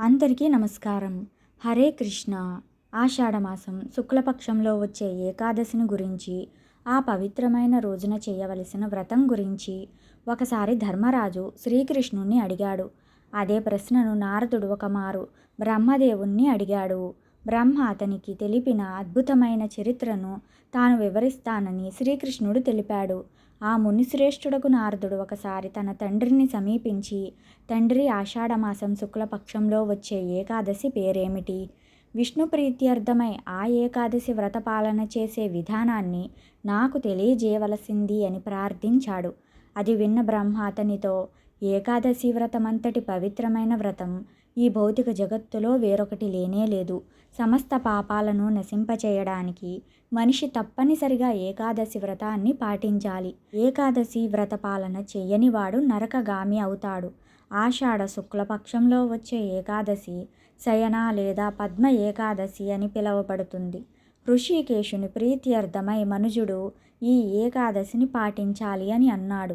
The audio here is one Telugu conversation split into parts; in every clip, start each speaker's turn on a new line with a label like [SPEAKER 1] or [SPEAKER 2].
[SPEAKER 1] అందరికీ నమస్కారం. హరే కృష్ణ. ఆషాఢమాసం శుక్లపక్షంలో వచ్చే ఏకాదశిని గురించి ఆ పవిత్రమైన రోజున చేయవలసిన వ్రతం గురించి ఒకసారి ధర్మరాజు శ్రీకృష్ణుణ్ణి అడిగాడు. అదే ప్రశ్నను నారదుడు ఒకమారు బ్రహ్మదేవుణ్ణి అడిగాడు. బ్రహ్మ అతనికి తెలిపిన అద్భుతమైన చరిత్రను తాను వివరిస్తానని శ్రీకృష్ణుడు తెలిపాడు. ఆ మునిశ్రేష్ఠుడకు నారదుడు ఒకసారి తన తండ్రిని సమీపించి తండ్రి ఆషాఢమాసం శుక్లపక్షంలో వచ్చే ఏకాదశి పేరేమిటి? విష్ణు ప్రీత్యర్థమై ఆ ఏకాదశి వ్రతపాలన చేసే విధానాన్ని నాకు తెలియజేయవలసింది అని ప్రార్థించాడు. అది విన్న బ్రహ్మ అతనితో ఏకాదశి వ్రతమంతటి పవిత్రమైన వ్రతం. ఈ భౌతిక జగత్తులో వేరొకటి లేనే లేదు. సమస్త పాపాలను నశింపచేయడానికి మనిషి తప్పనిసరిగా ఏకాదశి వ్రతాన్ని పాటించాలి. ఏకాదశి వ్రత పాలన చేయనివాడు నరకగామి అవుతాడు. ఆషాఢ శుక్లపక్షంలో వచ్చే ఏకాదశి శయన లేదా పద్మ ఏకాదశి అని పిలువబడుతుంది. ఋషికేశుని ప్రీత్యర్థమై మనుజుడు ఈ ఏకాదశిని పాటించాలి అని అన్నాడు.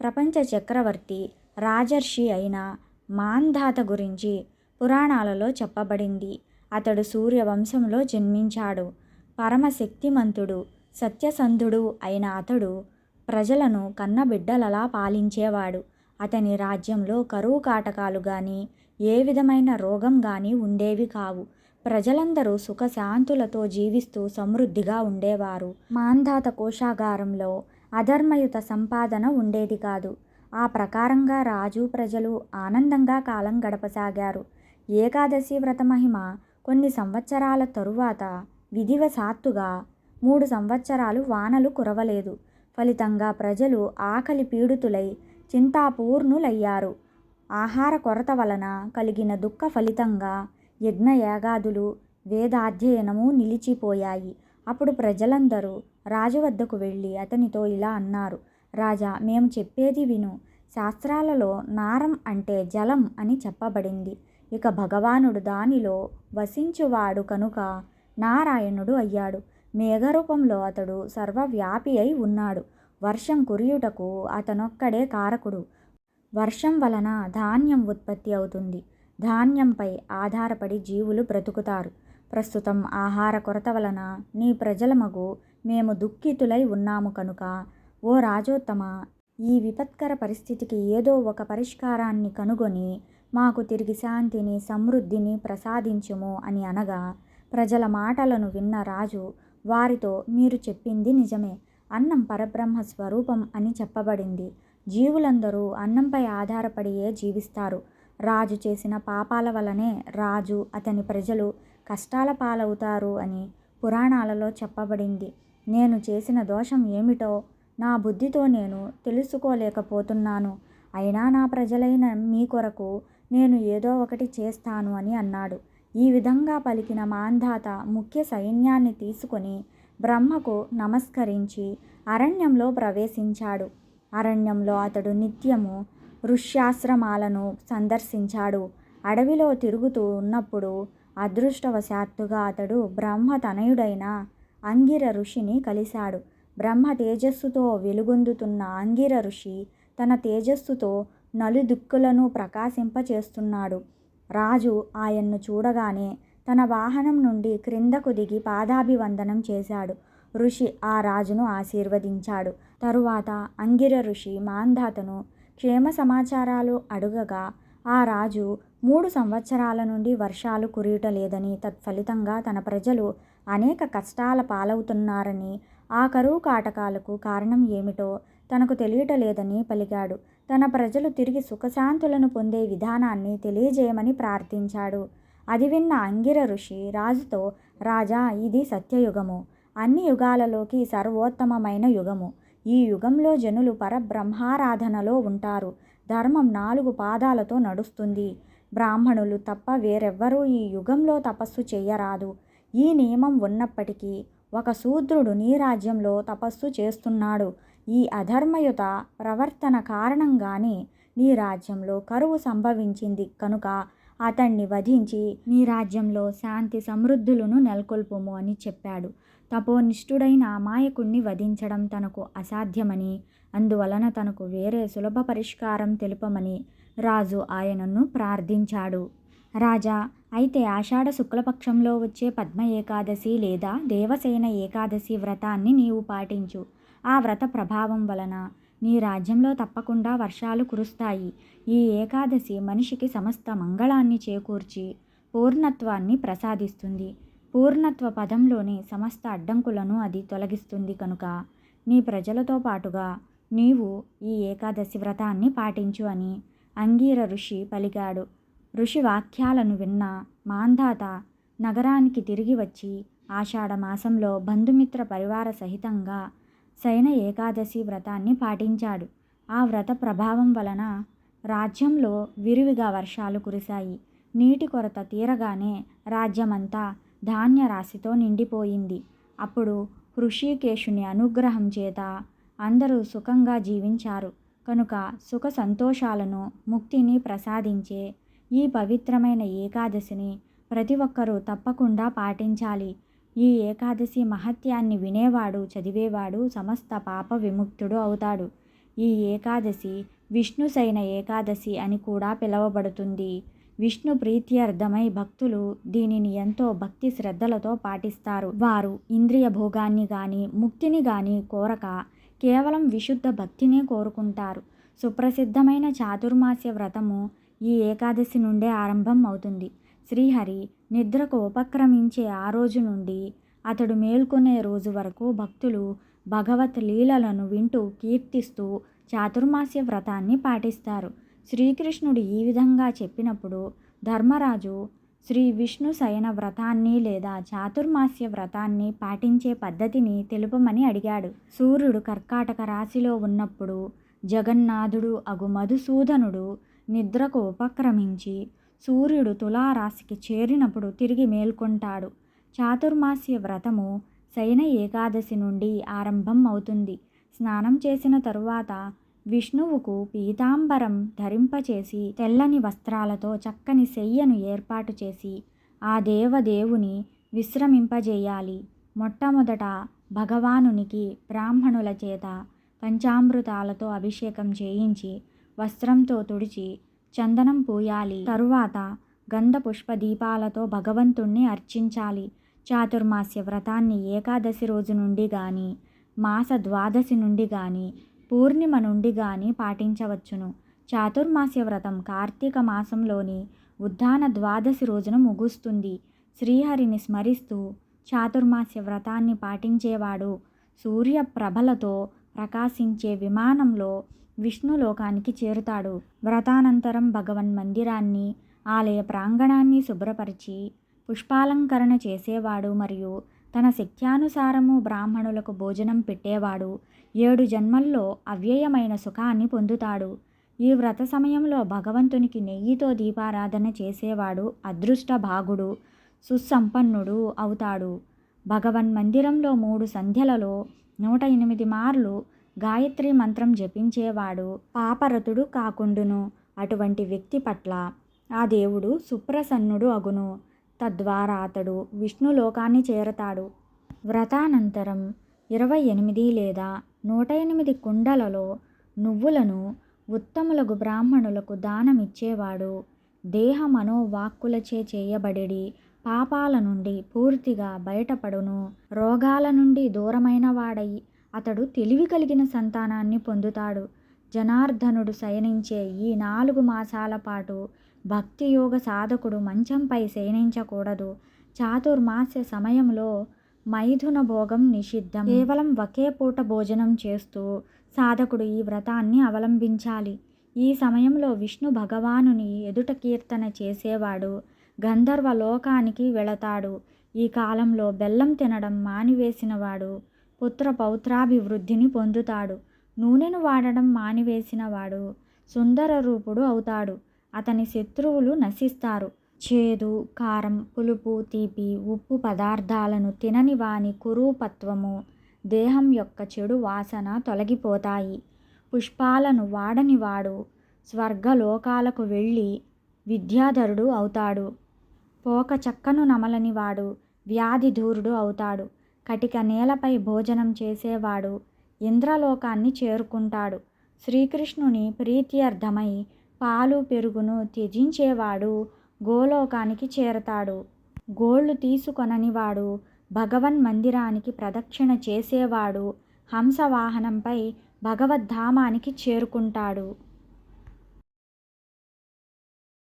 [SPEAKER 1] ప్రపంచ చక్రవర్తి రాజర్షి అయిన మాంధాత గురించి పురాణాలలో చెప్పబడింది. అతడు సూర్యవంశంలో జన్మించాడు. పరమశక్తిమంతుడు సత్యసంధుడు అయిన అతడు ప్రజలను కన్నబిడ్డలలా పాలించేవాడు. అతని రాజ్యంలో కరువు కాటకాలు కానీ ఏ విధమైన రోగం కానీ ఉండేవి కావు. ప్రజలందరూ సుఖశాంతులతో జీవిస్తూ సమృద్ధిగా ఉండేవారు. మాంధాత కోశాగారంలో అధర్మయుత సంపాదన ఉండేది కాదు. ఆ ప్రకారంగా రాజు ప్రజలు ఆనందంగా కాలం గడపసాగారు. ఏకాదశి వ్రత మహిమ కొన్ని సంవత్సరాల తరువాత విధివశాత్తుగా మూడు సంవత్సరాలు వానలు కురవలేదు. ఫలితంగా ప్రజలు ఆకలి పీడితులై చింతాపూర్ణులయ్యారు. ఆహార కొరత వలన కలిగిన దుఃఖ ఫలితంగా యజ్ఞయాగాదులు వేదాధ్యయనము నిలిచిపోయాయి. అప్పుడు ప్రజలందరూ రాజు వద్దకు వెళ్ళి అతనితో ఇలా అన్నారు. రాజా మేము చెప్పేది విను. శాస్త్రాలలో నారం అంటే జలం అని చెప్పబడింది. ఇక భగవానుడు దానిలో వసించువాడు కనుక నారాయణుడు అయ్యాడు. మేఘరూపంలో అతడు సర్వవ్యాపి అయి ఉన్నాడు. వర్షం కురియుటకు అతనొక్కడే కారకుడు. వర్షం వలన ధాన్యం ఉత్పత్తి అవుతుంది. ధాన్యంపై ఆధారపడి జీవులు బ్రతుకుతారు. ప్రస్తుతం ఆహార కొరత వలన నీ ప్రజలమగు మేము దుఃఖితులై ఉన్నాము కనుక ఓ రాజోత్తమ ఈ విపత్కర పరిస్థితికి ఏదో ఒక పరిష్కారాన్ని కనుగొని మాకు తిరిగి శాంతిని సమృద్ధిని ప్రసాదించుము అని అనగా ప్రజల మాటలను విన్న రాజు వారితో మీరు చెప్పింది నిజమే. అన్నం పరబ్రహ్మ స్వరూపం అని చెప్పబడింది. జీవులందరూ అన్నంపై ఆధారపడియే జీవిస్తారు. రాజు చేసిన పాపాల వలనే రాజు అతని ప్రజలు కష్టాల పాలవుతారు అని పురాణాలలో చెప్పబడింది. నేను చేసిన దోషం ఏమిటో నా బుద్ధితో నేను తెలుసుకోలేకపోతున్నాను. అయినా నా ప్రజలైన మీ కొరకు నేను ఏదో ఒకటి చేస్తాను అని అన్నాడు. ఈ విధంగా పలికిన మాంధాత ముఖ్య సైన్యాన్ని తీసుకొని బ్రహ్మకు నమస్కరించి అరణ్యంలో ప్రవేశించాడు. అరణ్యంలో అతడు నిత్యము ఋష్యాశ్రమాలను సందర్శించాడు. అడవిలో తిరుగుతూ ఉన్నప్పుడు అదృష్టవశాత్తుగా అతడు బ్రహ్మ తనయుడైన అంగిర ఋషిని కలిశాడు. బ్రహ్మ తేజస్సుతో వెలుగొందుతున్న అంగిర ఋషి తన తేజస్సుతో నలుదిక్కులను ప్రకాశింపచేస్తున్నాడు. రాజు ఆయన్ను చూడగానే తన వాహనం నుండి క్రిందకు దిగి పాదాభివందనం చేశాడు. ఋషి ఆ రాజును ఆశీర్వదించాడు. తరువాత అంగిర ఋషి మాంధాతను క్షేమ సమాచారాలు అడుగగా ఆ రాజు మూడు సంవత్సరాల నుండి వర్షాలు కురియటలేదని తత్ఫలితంగా తన ప్రజలు అనేక కష్టాల పాలవుతున్నారని ఆ కరువు కాటకాలకు కారణం ఏమిటో తనకు తెలియటలేదని పలికాడు. తన ప్రజలు తిరిగి సుఖశాంతులను పొందే విధానాన్ని తెలియజేయమని ప్రార్థించాడు. అది విన్న అంగిర ఋషి రాజుతో రాజా ఇది సత్యయుగము. అన్ని యుగాలలోకి సర్వోత్తమమైన యుగము. ఈ యుగంలో జనులు పరబ్రహ్మారాధనలో ఉంటారు. ధర్మం నాలుగు పాదాలతో నడుస్తుంది. బ్రాహ్మణులు తప్ప వేరెవ్వరూ ఈ యుగంలో తపస్సు చేయరాదు. ఈ నియమం ఉన్నప్పటికీ ఒక శూద్రుడు నీ రాజ్యంలో తపస్సు చేస్తున్నాడు. ఈ అధర్మయుత ప్రవర్తన కారణంగానే నీ రాజ్యంలో కరువు సంభవించింది. కనుక అతన్ని వధించి నీ రాజ్యంలో శాంతి సమృద్ధులను నెలకొల్పుము అని చెప్పాడు. తపోనిష్ఠుడైన అమాయకుణ్ణి వధించడం తనకు అసాధ్యమని అందువలన తనకు వేరే సులభ పరిష్కారం తెలుపమని రాజు ఆయనను ప్రార్థించాడు. రాజా అయితే ఆషాఢ శుక్లపక్షంలో వచ్చే పద్మ ఏకాదశి లేదా దేవసేన ఏకాదశి వ్రతాన్ని నీవు పాటించు. ఆ వ్రత ప్రభావం వలన నీ రాజ్యంలో తప్పకుండా వర్షాలు కురుస్తాయి. ఈ ఏకాదశి మనిషికి సమస్త మంగళాన్ని చేకూర్చి పూర్ణత్వాన్ని ప్రసాదిస్తుంది. పూర్ణత్వ పదంలోని సమస్త అడ్డంకులను అది తొలగిస్తుంది కనుక నీ ప్రజలతో పాటుగా నీవు ఈ ఏకాదశి వ్రతాన్ని పాటించు అని అంగీర ఋషి పలికాడు. ఋషి వాక్యాలను విన్న మాంధాత నగరానికి తిరిగి వచ్చి ఆషాఢ మాసంలో బంధుమిత్ర పరివార సహితంగా శయన ఏకాదశి వ్రతాన్ని పాటించాడు. ఆ వ్రత ప్రభావం వలన రాజ్యంలో విరివిగా వర్షాలు కురిశాయి. నీటి కొరత తీరగానే రాజ్యమంతా ధాన్య రాశితో నిండిపోయింది. అప్పుడు హృషికేశుని అనుగ్రహం చేత అందరూ సుఖంగా జీవించారు. కనుక సుఖ సంతోషాలను ముక్తిని ప్రసాదించే ఈ పవిత్రమైన ఏకాదశిని ప్రతి ఒక్కరూ తప్పకుండా పాటించాలి. ఈ ఏకాదశి మహత్యాన్ని వినేవాడు చదివేవాడు సమస్త పాప విముక్తుడు అవుతాడు. ఈ ఏకాదశి విష్ణుసైన ఏకాదశి అని కూడా పిలువబడుతుంది. విష్ణు ప్రీత్యర్థమై భక్తులు దీనిని ఎంతో భక్తి శ్రద్ధలతో పాటిస్తారు. వారు ఇంద్రియ భోగాన్ని కానీ ముక్తిని కానీ కోరక కేవలం విశుద్ధ భక్తినే కోరుకుంటారు. సుప్రసిద్ధమైన చాతుర్మాస్య వ్రతము ఈ ఏకాదశి నుండే ఆరంభం అవుతుంది. శ్రీహరి నిద్రకు ఉపక్రమించే ఆ రోజు నుండి అతడు మేల్కొనే రోజు వరకు భక్తులు భగవత్ లీలలను వింటూ కీర్తిస్తూ చాతుర్మాస్య వ్రతాన్ని పాటిస్తారు. శ్రీకృష్ణుడు ఈ విధంగా చెప్పినప్పుడు ధర్మరాజు శ్రీ విష్ణు శయన వ్రతాన్ని లేదా చాతుర్మాస్య వ్రతాన్ని పాటించే పద్ధతిని తెలుపమని అడిగాడు. సూర్యుడు కర్కాటక రాశిలో ఉన్నప్పుడు జగన్నాథుడు అగు మధుసూదనుడు నిద్రకు ఉపక్రమించి సూర్యుడు తులారాశికి చేరినప్పుడు తిరిగి మేల్కొంటాడు. చాతుర్మాస్య వ్రతము శయన ఏకాదశి నుండి ఆరంభం అవుతుంది. స్నానం చేసిన తరువాత విష్ణువుకు పీతాంబరం ధరింపచేసి తెల్లని వస్త్రాలతో చక్కని శయ్యను ఏర్పాటు చేసి ఆ దేవదేవుని విశ్రమింపజేయాలి. మొట్టమొదట భగవానునికి బ్రాహ్మణుల చేత పంచామృతాలతో అభిషేకం చేయించి వస్త్రంతో తుడిచి చందనం పూయాలి. తరువాత గంధ పుష్ప దీపాలతో భగవంతుణ్ణి అర్చించాలి. చాతుర్మాస్య వ్రతాన్ని ఏకాదశి రోజు నుండి కానీ మాస ద్వాదశి నుండి కానీ పూర్ణిమ నుండి కానీ పాటించవచ్చును. చాతుర్మాస్య వ్రతం కార్తీక మాసంలోని ఉద్దాన ద్వాదశి రోజున ముగుస్తుంది. శ్రీహరిని స్మరిస్తూ చాతుర్మాస్య వ్రతాన్ని పాటించేవాడు సూర్యప్రభలతో ప్రకాశించే విమానంలో విష్ణులోకానికి చేరుతాడు. వ్రతానంతరం భగవన్ మందిరాన్ని ఆలయ ప్రాంగణాన్ని శుభ్రపరిచి పుష్పాలంకరణ చేసేవాడు మరియు తన శక్త్యానుసారము బ్రాహ్మణులకు భోజనం పెట్టేవాడు. ఏడు జన్మల్లో అవ్యయమైన సుఖాన్ని పొందుతాడు. ఈ వ్రత సమయంలో భగవంతునికి నెయ్యితో దీపారాధన చేసేవాడు అదృష్ట భాగుడు సుసంపన్నుడు అవుతాడు. భగవన్ మందిరంలో మూడు సంధ్యలలో నూట ఎనిమిది మార్లు గాయత్రి మంత్రం జపించేవాడు పాపరతుడు కాకుండును అటువంటి వ్యక్తి పట్ల ఆ దేవుడు సుప్రసన్నుడు అగును. తద్వారా అతడు విష్ణులోకాన్ని చేరతాడు. వ్రతానంతరం ఇరవై ఎనిమిది లేదా నూట ఎనిమిది కుండలలో నువ్వులను ఉత్తములకు బ్రాహ్మణులకు దానమిచ్చేవాడు. దేహ మనోవాక్కులచే చేయబడిడి పాపాల నుండి పూర్తిగా బయటపడును. రోగాల నుండి దూరమైన వాడై అతడు తెలివి కలిగిన సంతానాన్ని పొందుతాడు. జనార్దనుడు శయనించే ఈ నాలుగు మాసాల పాటు భక్తి యోగ సాధకుడు మంచంపై శయనించకూడదు. చాతుర్మాస్య సమయంలో మైథున భోగం నిషిద్ధం. కేవలం ఒకే పూట భోజనం చేస్తూ సాధకుడు ఈ వ్రతాన్ని అవలంబించాలి. ఈ సమయంలో విష్ణు భగవానుని ఎదుట కీర్తన చేసేవాడు. గంధర్వ లోకానికి వెళతాడు. ఈ కాలంలో బెల్లం తినడం మానివేసినవాడు పుత్ర పౌత్రాభివృద్ధిని పొందుతాడు. నూనెను వాడడం మానివేసినవాడు సుందర రూపుడు అవుతాడు. అతని శత్రువులు నశిస్తారు. చేదు కారం పులుపు తీపి ఉప్పు పదార్థాలను తినని వాని కురూపత్వము దేహం యొక్క చెడు వాసన తొలగిపోతాయి. పుష్పాలను వాడనివాడు స్వర్గలోకాలకు వెళ్ళి విద్యాధరుడు అవుతాడు. పోక చక్కను నమలనివాడు వ్యాధి దూరుడు అవుతాడు. కటిక నేలపై భోజనం చేసేవాడు ఇంద్రలోకాన్ని చేరుకుంటాడు. శ్రీకృష్ణుని ప్రీత్యర్థమై పాలు పెరుగును త్యజించేవాడు గోలోకానికి చేరతాడు. గోళ్ళు తీసుకొననివాడు భగవన్ మందిరానికి ప్రదక్షిణ చేసేవాడు హంసవాహనంపై భగవద్ధామానికి చేరుకుంటాడు.